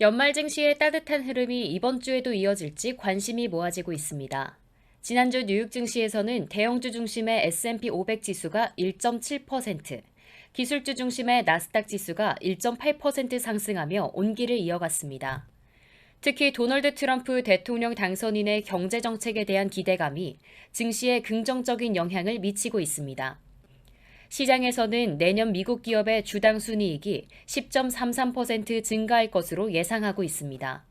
연말 증시의 따뜻한 흐름이 이번 주에도 이어질지 관심이 모아지고 있습니다. 지난주 뉴욕 증시에서는 대형주 중심의 S&P 500 지수가 1.7%, 기술주 중심의 나스닥 지수가 1.8% 상승하며 온기를 이어갔습니다. 특히 도널드 트럼프 대통령 당선인의 경제 정책에 대한 기대감이 증시에 긍정적인 영향을 미치고 있습니다. 시장에서는 내년 미국 기업의 주당 순이익이 10.33% 증가할 것으로 예상하고 있습니다.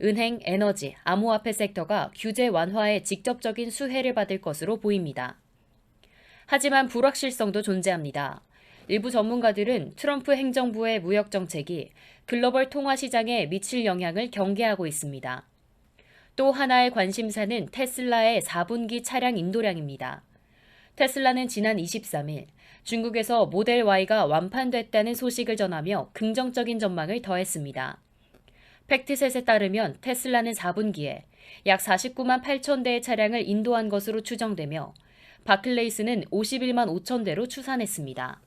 은행, 에너지, 암호화폐 섹터가 규제 완화에 직접적인 수혜를 받을 것으로 보입니다. 하지만 불확실성도 존재합니다. 일부 전문가들은 트럼프 행정부의 무역 정책이 글로벌 통화 시장에 미칠 영향을 경계하고 있습니다. 또 하나의 관심사는 테슬라의 4분기 차량 인도량입니다. 테슬라는 지난 23일 중국에서 모델 Y가 완판됐다는 소식을 전하며 긍정적인 전망을 더했습니다. 팩트셋에 따르면 테슬라는 4분기에 약 49만 8천 대의 차량을 인도한 것으로 추정되며 바클레이스는 51만 5천 대로 추산했습니다.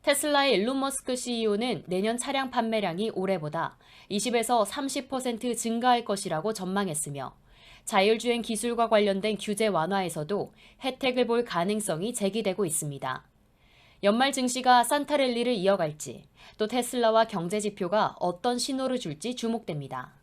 테슬라의 일론 머스크 CEO는 내년 차량 판매량이 올해보다 20에서 30% 증가할 것이라고 전망했으며 자율주행 기술과 관련된 규제 완화에서도 혜택을 볼 가능성이 제기되고 있습니다. 연말 증시가 산타랠리를 이어갈지 또 테슬라와 경제 지표가 어떤 신호를 줄지 주목됩니다.